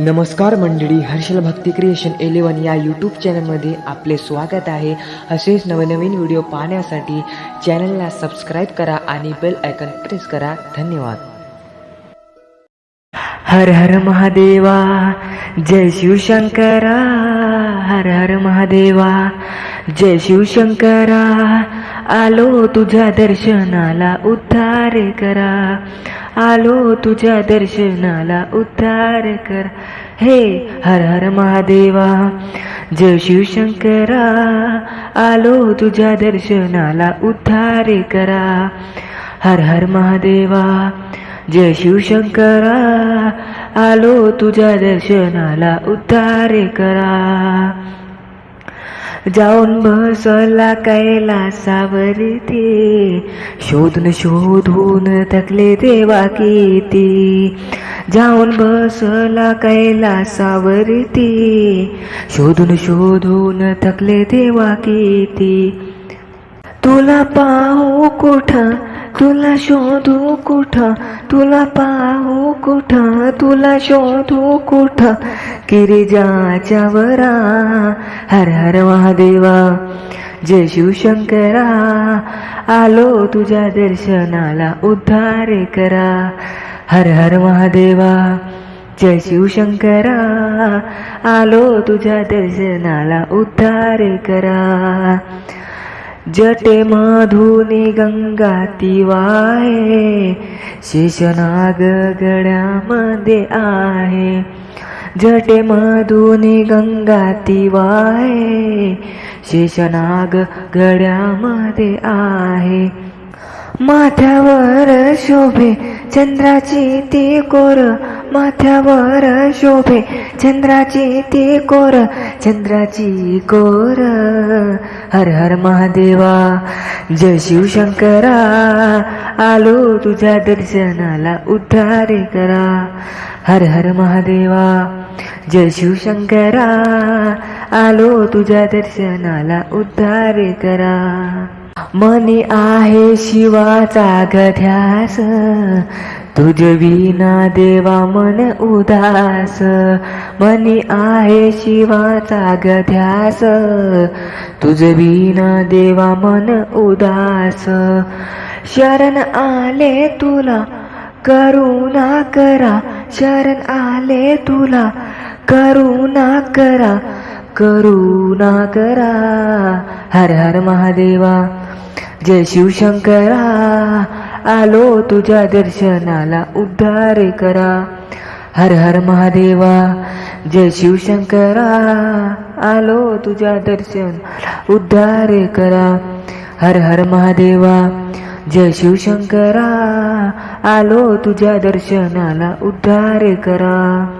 नमस्कार मंडळी Harshal Bhakti creation eleven या यूट्यूब चॅनलमध्ये आपले स्वागत आहे. असेच नवनवीन व्हिडिओ पाहण्यासाठी चॅनलला सबस्क्राईब करा आणि बेल आयकन प्रेस करा. धन्यवाद. हर हर महादेवा जय शिवशंकरा. हर हर महादेवा जय शिवशंकरा आलो तुझ्या दर्शनाला उद्धार करा. आलो तुझ्या दर्शनाला उद्धार कर. हे हर हर महादेवा जय शिवशंकरा आलो तुझ्या दर्शनाला उद्धार करा. हर हर महादेवा जय शिवशंकरा आलो तुझ्या दर्शनाला उद्धार करा. जाऊन बसला कैलासावरती. शोधून शोधून थकले देवा किती. जाऊन बसला कैलासावरती. शोधून शोधून थकले देवा किती. तुला पाहू कुठं तुला शोधू कुठं? तुला पाहू कुठं? तुला शोधू कुठं? गिरिजाच्या वरा, हर हर महादेवा जय शिव शिवशंकरा आलो तुझ्या दर्शनाला उद्धार करा. हर हर महादेवा जय शिव शिवशंकरा आलो तुझ्या दर्शनाला उद्धार करा. जटे माधुनी गंगा ती वाहे शेषनाग गड्यामध्ये आहे. जटे माधुनी गंगा ती वाहे शेषनाग गड्यामध्ये आहे. माथ्यावर शोभे चंद्राची ती कोर. माथ्यावर शोभे चंद्राची ती कोर. चंद्राची कोर. हर हर महादेवा जय शिवशंकरा. आलो तुझ्या दर्शनाला उद्धारे करा. हर हर महादेवा जय शिवशंकरा. आलो तुझ्या दर्शनाला उद्धार करा. मनी आहे शिवाचा गध्यास. तुझ विना देवा मन उदास. मनी आहे शिवाचा गध्यास. तुझ विना देवा मन उदास. शरण आले तुला करुणा करा. शरण आले तुला करुणा करा. करुणा करा। हर हर महादेवा, जय शिव शिवशंकरा। आलो तुझ्या दर्शनाला उद्धार करा। हर हर महादेवा, जय शिव शिवशंकरा। आलो तुझ्या दर्शन उद्धार करा। हर हर महादेवा, जय शिव शिवशंकरा। आलो तुझ्या दर्शनाला उद्धार करा।